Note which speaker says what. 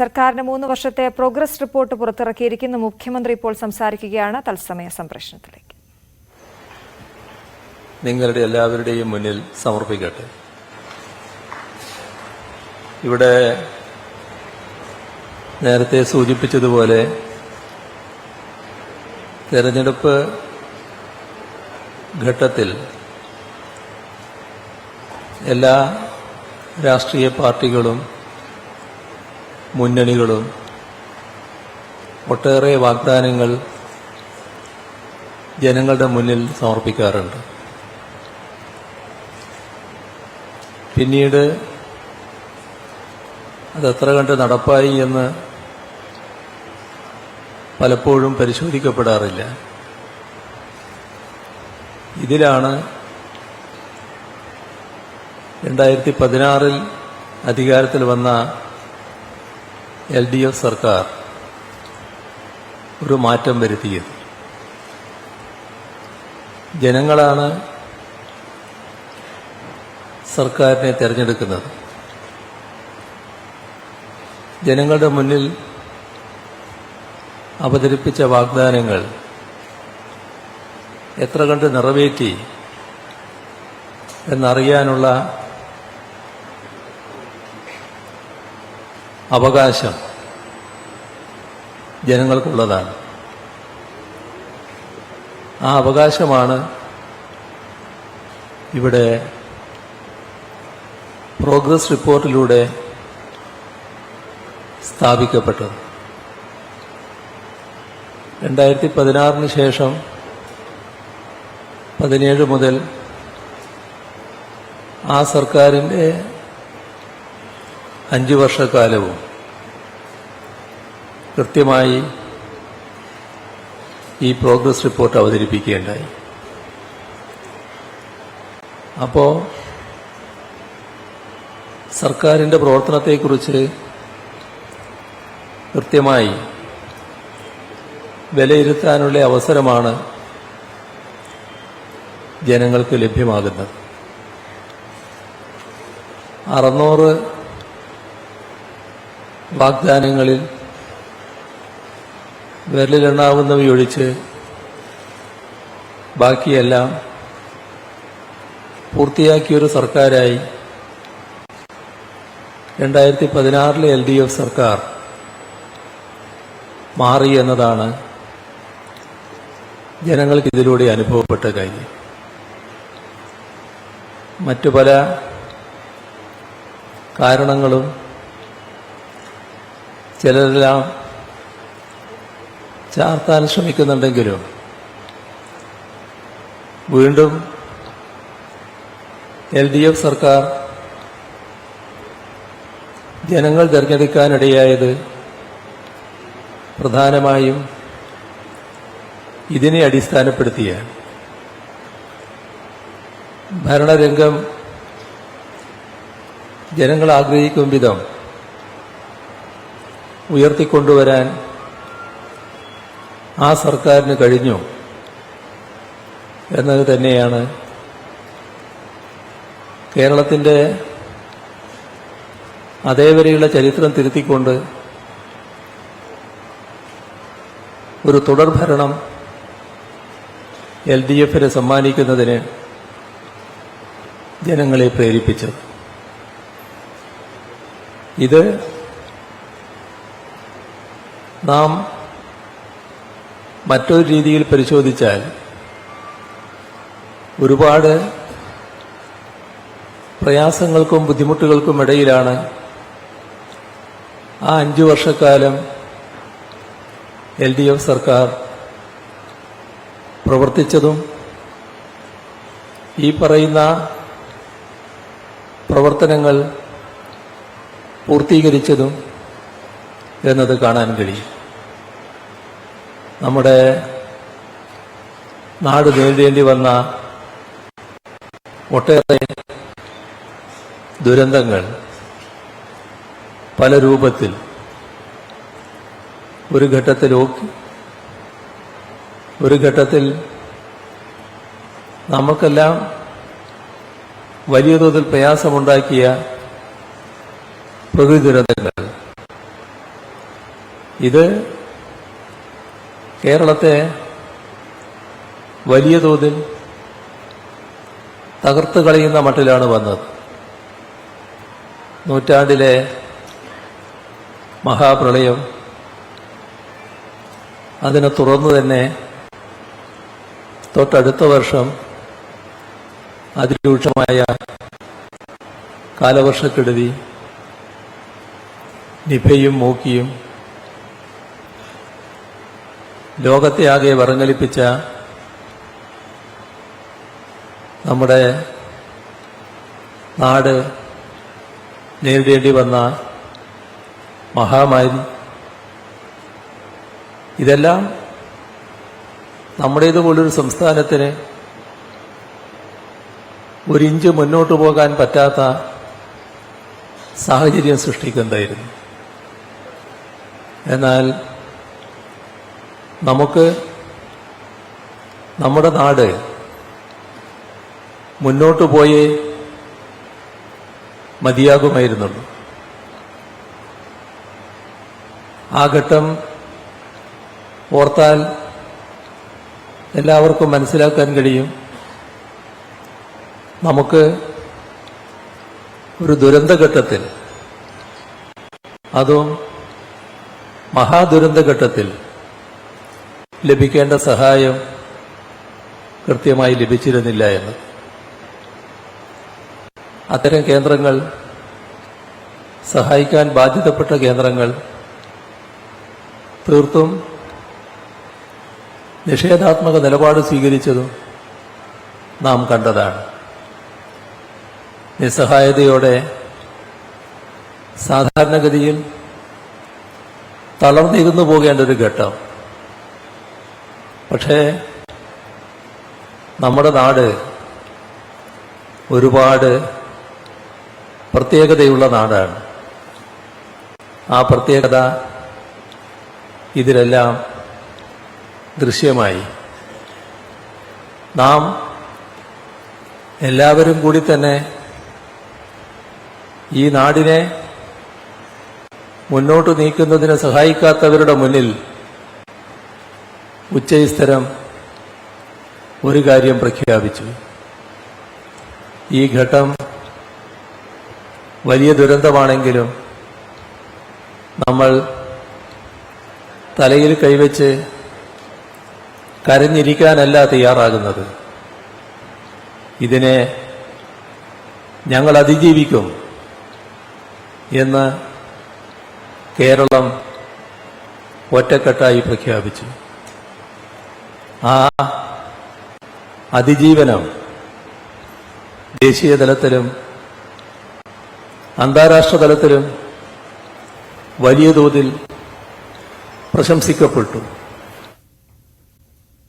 Speaker 1: സർക്കാരിന് മൂന്ന് വർഷത്തെ പ്രോഗ്രസ് റിപ്പോർട്ട് പുറത്തിറക്കിയിരിക്കുന്ന. മുഖ്യമന്ത്രി ഇപ്പോൾ സംസാരിക്കുകയാണ്. തത്സമയ സംപ്രേഷണത്തിലേക്ക്.
Speaker 2: നിങ്ങളുടെ എല്ലാവരുടെയും മുന്നിൽ സമർപ്പിക്കട്ടെ. ഇവിടെ നേരത്തെ സൂചിപ്പിച്ചതുപോലെ തെരഞ്ഞെടുപ്പ് ഘട്ടത്തിൽ എല്ലാ രാഷ്ട്രീയ പാർട്ടികളും മുന്നണികളും ഒട്ടേറെ വാഗ്ദാനങ്ങൾ ജനങ്ങളുടെ മുന്നിൽ സമർപ്പിക്കാറുണ്ട്. പിന്നീട് അതെത്ര കണ്ട് നടപ്പായി എന്ന് പലപ്പോഴും പരിശോധിക്കപ്പെടാറില്ല. ഇതിലാണ് രണ്ടായിരത്തി പതിനാറിൽ അധികാരത്തിൽ വന്ന എൽ ഡി എഫ് സർക്കാർ ഒരു മാറ്റം വരുത്തിയത്. ജനങ്ങളാണ് സർക്കാരിനെ തിരഞ്ഞെടുക്കുന്നത്. ജനങ്ങളുടെ മുന്നിൽ അവതരിപ്പിച്ച വാഗ്ദാനങ്ങൾ എത്ര കണ്ട് നിറവേറ്റി എന്നറിയാനുള്ള അവകാശം ജനങ്ങൾക്കുള്ളതാണ്. ആ അവകാശമാണ് ഇവിടെ പ്രോഗ്രസ് റിപ്പോർട്ടിലൂടെ സ്ഥാപിക്കപ്പെട്ടത്. രണ്ടായിരത്തി പതിനാറിന് ശേഷം പതിനേഴ് മുതൽ ആ സർക്കാരിന്റെ അഞ്ചു വർഷക്കാലവും കൃത്യമായി ഈ പ്രോഗ്രസ് റിപ്പോർട്ട് അവതരിപ്പിക്കുകയുണ്ടായി. അപ്പോൾ സർക്കാരിന്റെ പ്രവർത്തനത്തെക്കുറിച്ച് കൃത്യമായി വിലയിരുത്താനുള്ള അവസരമാണ് ജനങ്ങൾക്ക് ലഭ്യമാകുന്നത്. അറുന്നൂറ് വാഗ്ദാനങ്ങളിൽ വിരലിലെണ്ണാവുന്നവയൊഴിച്ച് ബാക്കിയെല്ലാം പൂർത്തിയാക്കിയൊരു സർക്കാരായി രണ്ടായിരത്തി പതിനാറിലെ എൽ ഡി എഫ് സർക്കാർ മാറി എന്നതാണ് ജനങ്ങൾക്ക് ഇതിലൂടെ അനുഭവപ്പെട്ട കാര്യം. മറ്റു പല കാരണങ്ങളും ചിലരെല്ലാം ചാർത്താൻ ശ്രമിക്കുന്നുണ്ടെങ്കിലും? വീണ്ടും എൽ ഡി എഫ് സർക്കാർ ജനങ്ങൾ തിരഞ്ഞെടുക്കാനിടയായത് പ്രധാനമായും ഇതിനെ അടിസ്ഥാനപ്പെടുത്തിയാണ്. ഭരണരംഗം ജനങ്ങൾ ആഗ്രഹിക്കും വിധം ഉയർത്തിക്കൊണ്ടുവരാൻ ആ സർക്കാരിന് കഴിഞ്ഞു എന്നത് തന്നെയാണ് കേരളത്തിന്റെ അതേവരെയുള്ള ചരിത്രം തിരുത്തിക്കൊണ്ട് ഒരു തുടർഭരണം എൽ ഡി എഫിന് സമ്മാനിക്കുന്നതിന് ജനങ്ങളെ പ്രേരിപ്പിച്ചത്. ഇത് നാം മറ്റൊരു രീതിയിൽ പരിശോധിച്ചാൽ ഒരുപാട് പ്രയാസങ്ങൾക്കും ബുദ്ധിമുട്ടുകൾക്കും ഇടയിലാണ് ആ അഞ്ചു വർഷക്കാലം എൽ ഡി എഫ് സർക്കാർ പ്രവർത്തിച്ചതും ഈ പറയുന്ന പ്രവർത്തനങ്ങൾ പൂർത്തീകരിച്ചതും എന്നത് കാണാൻ കഴിയും. നമ്മുടെ നാട് നേരിടേണ്ടി വന്ന ഒട്ടേറെ ദുരന്തങ്ങൾ പല രൂപത്തിൽ ഒരു ഘട്ടത്തിൽ ഓക്കി ഒരു ഘട്ടത്തിൽ നമുക്കെല്ലാം വലിയ തോതിൽ പ്രയാസമുണ്ടാക്കിയ പ്രകൃതി ദുരന്തങ്ങൾ. ഇത് കേരളത്തെ വലിയ തോതിൽ തകർത്ത് കളയുന്ന മട്ടിലാണ് വന്നത്. നൂറ്റാണ്ടിലെ മഹാപ്രളയം അതിനെ തുറന്നു തന്നെ തൊട്ടടുത്ത വർഷം അതിരൂക്ഷമായ കാലവർഷക്കെടുതി നിഭയും മൂക്കിയും ലോകത്തെ ആകെ വറങ്ങലിപ്പിച്ച നമ്മുടെ നാട് നേരിടേണ്ടി വന്ന മഹാമാരി. ഇതെല്ലാം നമ്മുടേതുപോലൊരു സംസ്ഥാനത്തിന് ഒരിഞ്ച് മുന്നോട്ട് പോകാൻ പറ്റാത്ത സാഹചര്യം സൃഷ്ടിക്കുന്നതായിരുന്നു. എന്നാൽ നമുക്ക് നമ്മുടെ നാട് മുന്നോട്ട് പോയേ മതിയാകുമായിരുന്നുള്ളൂ ആ ഘട്ടം ഓർത്താൽ എല്ലാവർക്കും മനസ്സിലാക്കാൻ കഴിയും. നമുക്ക് ഒരു ദുരന്തഘട്ടത്തിൽ അതും മഹാദുരന്തഘട്ടത്തിൽ ലഭിക്കേണ്ട സഹായം കൃത്യമായി ലഭിച്ചിരുന്നില്ല എന്ന്. അത്തരം കേന്ദ്രങ്ങൾ സഹായിക്കാൻ ബാധ്യതപ്പെട്ട കേന്ദ്രങ്ങൾ തീർത്തും നിഷേധാത്മക നിലപാട് സ്വീകരിച്ചതും നാം കണ്ടതാണ്. നിസ്സഹായതയോടെ സാധാരണഗതിയിൽ തളർന്നിരുന്നു പോകേണ്ട ഒരു ഘട്ടം. പക്ഷേ നമ്മുടെ നാട് ഒരുപാട് പ്രത്യേകതയുള്ള നാടാണ്. ആ പ്രത്യേകത ഇതിലെല്ലാം ദൃശ്യമായി. നാം എല്ലാവരും കൂടി തന്നെ ഈ നാടിനെ മുന്നോട്ട് നീക്കുന്നതിനെ സഹായിക്കാത്തവരുടെ മുന്നിൽ ഉച്ചസ്ഥരം ഒരു കാര്യം പ്രഖ്യാപിച്ചു. ഈ ഘട്ടം വലിയ ദുരന്തമാണെങ്കിലും നമ്മൾ തലയിൽ കൈവച്ച് കരഞ്ഞിരിക്കാനല്ല തയ്യാറാകുന്നത്. ഇതിനെ ഞങ്ങൾ അതിജീവിക്കും എന്ന് കേരളം ഒറ്റക്കെട്ടായി പ്രഖ്യാപിച്ചു. ആ അതിജീവനം ദേശീയ തലത്തിലും അന്താരാഷ്ട്ര തലത്തിലും വലിയ തോതിൽ പ്രശംസിക്കപ്പെട്ടു.